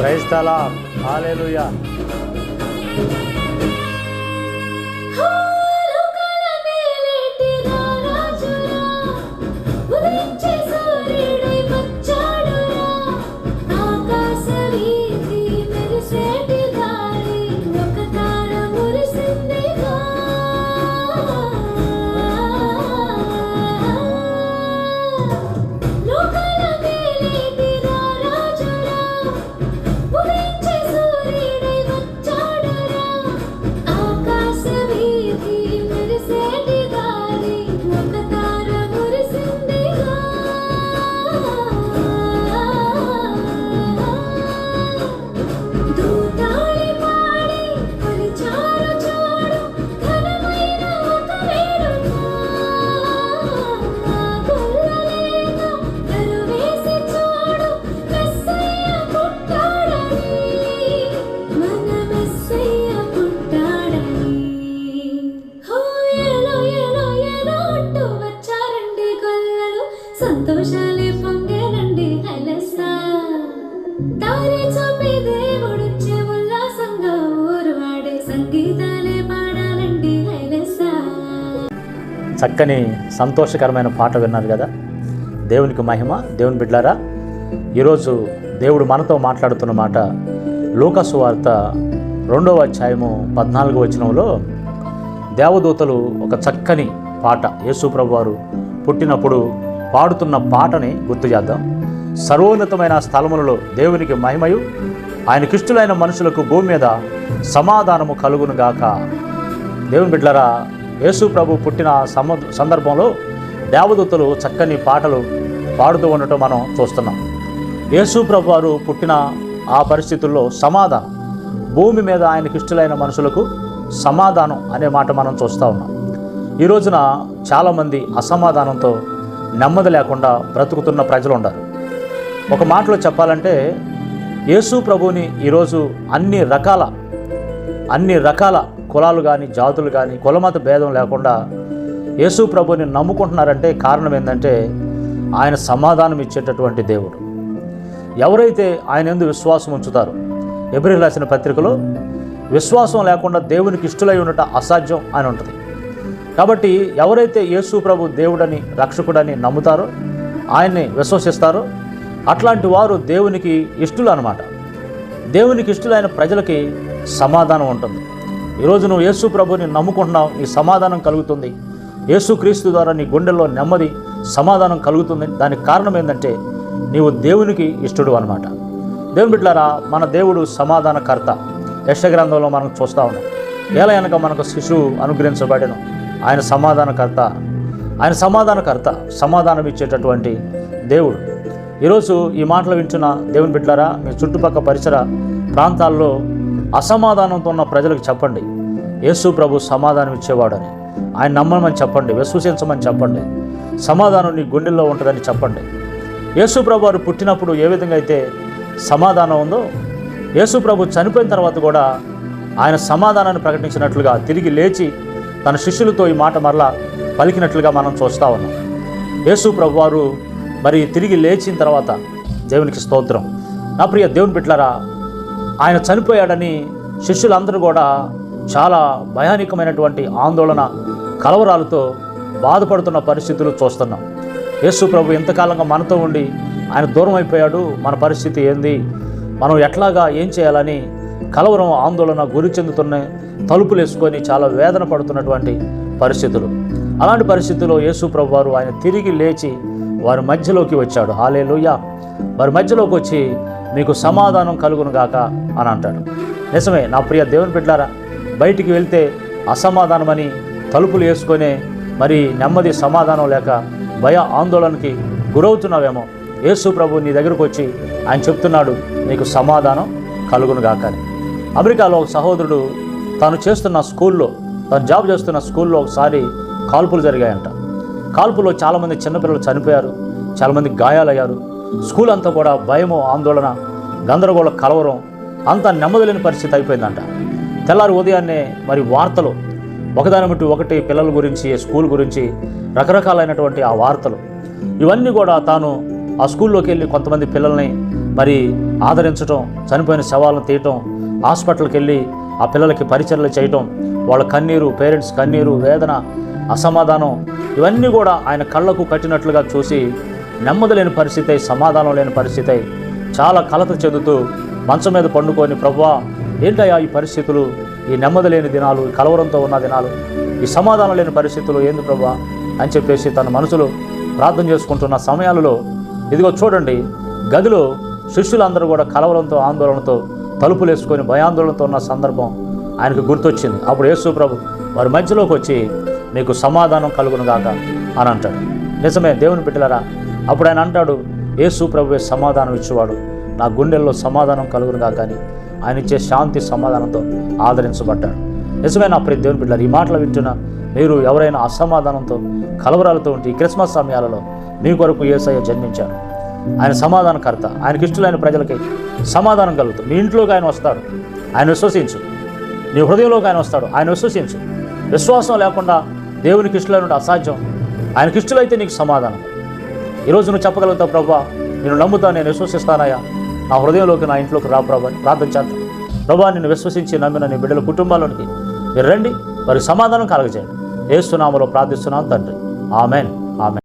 క్రైస్తలా hallelujah చక్కని సంతోషకరమైన పాట విన్నారు కదా. దేవునికి మహిమ దేవుని బిడ్లారా ఈరోజు దేవుడు మనతో మాట్లాడుతున్న మాట లూకసు వార్త రెండవ అధ్యాయము పద్నాలుగు వచనంలో దేవదూతలు ఒక చక్కని పాట యేసుప్రభు వారు పుట్టినప్పుడు పాడుతున్న పాటని గుర్తు చేద్దాం. సర్వోన్నతమైన స్థలములలో దేవునికి మహిమయు ఆయన ఆయనకిష్టులైన మనుషులకు భూమి మీద సమాధానము కలుగునుగాక దేవుని బిడ్డలారా యేసు ప్రభు పుట్టిన సమ సందర్భంలో దేవదూతలు చక్కని పాటలు పాడుతూ ఉండటం మనం చూస్తున్నాం. యేసు ప్రభు వారు పుట్టిన ఆ పరిస్థితుల్లో సమాధానం భూమి మీద ఆయనకి ఇష్టలైన మనుషులకు సమాధానం అనే మాట మనం చూస్తూ ఉన్నాం. ఈ రోజున చాలామంది అసమాధానంతో నెమ్మది లేకుండా బ్రతుకుతున్న ప్రజలు ఉన్నారు. ఒక మాటలో చెప్పాలంటే యేసు ప్రభుని ఈరోజు అన్ని రకాల అన్ని రకాల కులాలు కానీ జాతులు కానీ కులమత భేదం లేకుండా యేసు ప్రభుని నమ్ముకుంటున్నారంటే కారణం ఏంటంటే ఆయన సమాధానం ఇచ్చేటటువంటి దేవుడు. ఎవరైతే ఆయన ఎందు విశ్వాసం ఉంచుతారో ఎబ్రిల్ రాసిన పత్రికలో విశ్వాసం లేకుండా దేవునికి ఇష్టలై ఉండటం అసాధ్యం అని ఉంటుంది. కాబట్టి ఎవరైతే యేసు ప్రభు దేవుడని రక్షకుడని నమ్ముతారో ఆయన్ని విశ్వసిస్తారో అట్లాంటి వారు దేవునికి ఇష్టలు అన్నమాట దేవునికి ఇష్టలైన ప్రజలకి సమాధానం ఉంటుంది. ఈరోజు నువ్వు యేసు ప్రభుని నమ్ముకుంటున్నావు నీ సమాధానం కలుగుతుంది. యేసుక్రీస్తు ద్వారా నీ గుండెల్లో నెమ్మది సమాధానం కలుగుతుంది. దానికి కారణం ఏంటంటే నీవు దేవునికి ఇష్టడు అనమాట దేవుని బిడ్డారా మన దేవుడు సమాధానకర్త. యశగ్రంథంలో మనం చూస్తూ ఉన్నాం. ఎలా వెనక మనకు శిశువు అనుగ్రహించబడను. ఆయన సమాధానకర్త. ఆయన సమాధానకర్త సమాధానం ఇచ్చేటటువంటి దేవుడు. ఈరోజు ఈ మాటలు వింటున్న దేవుని బిడ్డారా మీ చుట్టుపక్కల పరిసర ప్రాంతాల్లో అసమాధానంతో ఉన్న ప్రజలకు చెప్పండి. యేసు ప్రభు సమాధానం ఇచ్చేవాడని. ఆయన నమ్మమని చెప్పండి విశ్వసించమని చెప్పండి. సమాధానం నీ గుండెల్లో ఉంటుందని చెప్పండి. యేసు ప్రభు వారు పుట్టినప్పుడు ఏ విధంగా అయితే సమాధానం ఉందో యేసు ప్రభు చనిపోయిన తర్వాత కూడా ఆయన సమాధానాన్ని ప్రకటించినట్లుగా తిరిగి లేచి తన శిష్యులతో ఈ మాట మరలా పలికినట్లుగా మనం చూస్తూ ఉన్నాం. యేసు ప్రభు వారు మరి తిరిగి లేచిన తర్వాత దేవునికి స్తోత్రం. నా ప్రియ దేవుని బిట్లారా ఆయన చనిపోయాడని శిష్యులందరూ కూడా చాలా భయానికమైనటువంటి ఆందోళన కలవరాలతో బాధపడుతున్న పరిస్థితులు చూస్తున్నాం. యేసు ప్రభు ఎంతకాలంగా మనతో ఉండి ఆయన దూరం అయిపోయాడు. మన పరిస్థితి ఏంది? మనం ఎట్లాగా ఏం చేయాలని కలవరం ఆందోళన గురి చెందుతున్న తలుపులు వేసుకొని చాలా వేదన పడుతున్నటువంటి పరిస్థితులు. అలాంటి పరిస్థితుల్లో యేసు ప్రభు వారు ఆయన తిరిగి లేచి వారి మధ్యలోకి వచ్చాడు. హాలే వారి మధ్యలోకి వచ్చి మీకు సమాధానం కలుగును గాక అని అంటాడు. నిజమే నా ప్రియ దేవుని బిడ్డారా బయటికి వెళ్తే అసమాధానమని తలుపులు వేసుకొనే మరి నెమ్మది సమాధానం లేక భయ ఆందోళనకి గురవుతున్నావేమో. యేసు ప్రభు నీ దగ్గరకు వచ్చి ఆయన చెప్తున్నాడు నీకు సమాధానం కలుగును గాక అని. అమెరికాలో ఒక సహోదరుడు తాను చేస్తున్న స్కూల్లో తను జాబ్ చేస్తున్న స్కూల్లో ఒకసారి కాల్పులు జరిగాయంట. కాల్పులో చాలామంది చిన్నపిల్లలు చనిపోయారు చాలామంది గాయాలయ్యారు. స్కూల్ అంతా కూడా భయము ఆందోళన గందరగోళ కలవరం అంత నెమ్మదిలేని పరిస్థితి అయిపోయిందంట. తెల్లారి ఉదయాన్నే మరి వార్తలు ఒకదాని బట్టి ఒకటి పిల్లల గురించి స్కూల్ గురించి రకరకాలైనటువంటి ఆ వార్తలు. ఇవన్నీ కూడా తాను ఆ స్కూల్లోకి వెళ్ళి కొంతమంది పిల్లల్ని మరి ఆదరించడం చనిపోయిన శవాలను తీయటం హాస్పిటల్కి వెళ్ళి ఆ పిల్లలకి పరిచర్లు చేయటం వాళ్ళ కన్నీరు పేరెంట్స్ కన్నీరు వేదన అసమాధానం ఇవన్నీ కూడా ఆయన కళ్ళకు కట్టినట్లుగా చూసి నెమ్మది లేని పరిస్థితి సమాధానం లేని పరిస్థితి చాలా కలత చెందుతూ మంచం మీద పండుకొని ప్రభువా ఏంటయ్యా ఈ పరిస్థితులు? ఈ నెమ్మది లేని దినాలు ఈ కలవరంతో ఉన్న దినాలు ఈ సమాధానం లేని పరిస్థితులు ఏంది ప్రభువా? అని చెప్పేసి తన మనసులో ప్రార్థన చేసుకుంటున్న సమయాలలో ఇదిగో చూడండి గదిలో శిష్యులందరూ కూడా కలవరంతో ఆందోళనతో తలుపులు వేసుకొని భయాందోళనతో ఉన్న సందర్భం ఆయనకు గుర్తొచ్చింది. అప్పుడు యేసు ప్రభు వారి మధ్యలోకి వచ్చి మీకు సమాధానం కలుగును గాక అని అంటాడు. నిజమే దేవుని బిడ్డలారా అప్పుడు ఆయన అంటాడు యేసు ప్రభువే సమాధానం ఇచ్చేవాడు. నా గుండెల్లో సమాధానం కలుగునుగా కానీ ఆయన ఇచ్చే శాంతి సమాధానంతో ఆదరించబడ్డాడు. నిజమైన ప్రతి దేవుని బిడ్డలు ఈ మాటలు వింటున్న మీరు ఎవరైనా అసమాధానంతో కలవరాలతో ఉంటే ఈ క్రిస్మస్ సమయాలలో మీ కొరకు ఏసయ్య జన్మించారు. ఆయన సమాధానకర్త ఆయనకి ఇష్టలైన ప్రజలకి సమాధానం కలుగుతుంది. మీ ఇంట్లోకి ఆయన వస్తాడు. ఆయన విశ్వసించు. నీ హృదయంలోకి ఆయన వస్తాడు. ఆయన విశ్వసించు. విశ్వాసం లేకుండా దేవునికి ఇష్టలైన అసాధ్యం. ఆయనకి ఇష్టలైతే నీకు సమాధానం. ఈరోజు నువ్వు చెప్పగలుగుతావు ప్రభా నేను నమ్ముతా నేను విశ్వసిస్తానయ్యా. నా హృదయంలోకి నా ఇంట్లోకి రా ప్రభా ప్రార్థన చేద్దాం. ప్రభా నిన్ను విశ్వసించి నమ్మిన నీ బిడ్డల కుటుంబాల్లోనికి మీరు రండి వారికి సమాధానం కలగజేయండి. ఏసునామలో ప్రార్థిస్తున్నాను తండ్రి. ఆమెన్. ఆమెన్.